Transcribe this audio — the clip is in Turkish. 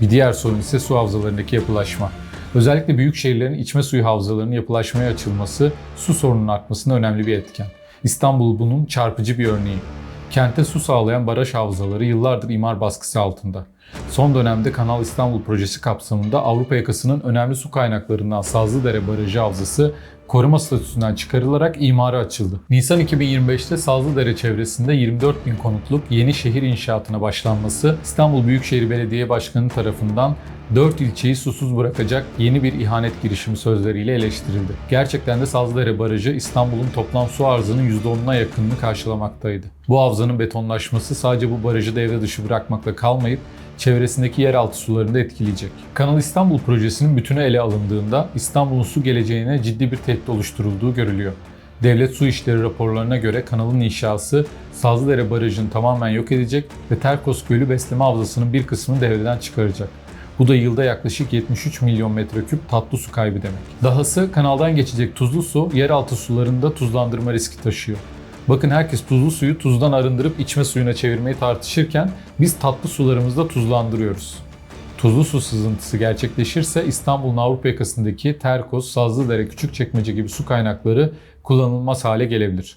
Bir diğer sorun ise su havzalarındaki yapılaşma. Özellikle büyük şehirlerin içme suyu havzalarının yapılaşmaya açılması su sorununun artmasında önemli bir etken. İstanbul bunun çarpıcı bir örneği. Kente su sağlayan baraj havzaları yıllardır imar baskısı altında. Son dönemde Kanal İstanbul projesi kapsamında Avrupa yakasının önemli su kaynaklarından Sazlıdere Barajı Havzası koruma statüsünden çıkarılarak imara açıldı. Nisan 2025'te Sazlıdere çevresinde 24 bin konutluk yeni şehir inşaatına başlanması İstanbul Büyükşehir Belediye Başkanı tarafından 4 ilçeyi susuz bırakacak yeni bir ihanet girişimi sözleriyle eleştirildi. Gerçekten de Sazlıdere Barajı İstanbul'un toplam su arzının %10'una yakınını karşılamaktaydı. Bu havzanın betonlaşması sadece bu barajı devre dışı bırakmakla kalmayıp çevresindeki yeraltı sularını etkileyecek. Kanal İstanbul projesinin bütünü ele alındığında İstanbul'un su geleceğine ciddi bir tehdit oluşturulduğu görülüyor. Devlet Su İşleri raporlarına göre kanalın inşası Sazlıdere Barajı'nı tamamen yok edecek ve Terkos Gölü besleme havzasının bir kısmını devreden çıkaracak. Bu da yılda yaklaşık 73 milyon metreküp tatlı su kaybı demek. Dahası kanaldan geçecek tuzlu su yeraltı sularında tuzlandırma riski taşıyor. Bakın herkes tuzlu suyu tuzdan arındırıp içme suyuna çevirmeyi tartışırken biz tatlı sularımızda tuzlandırıyoruz. Tuzlu su sızıntısı gerçekleşirse İstanbul'un Avrupa yakasındaki Terkos, Sazlıdere, Küçükçekmece gibi su kaynakları kullanılmaz hale gelebilir.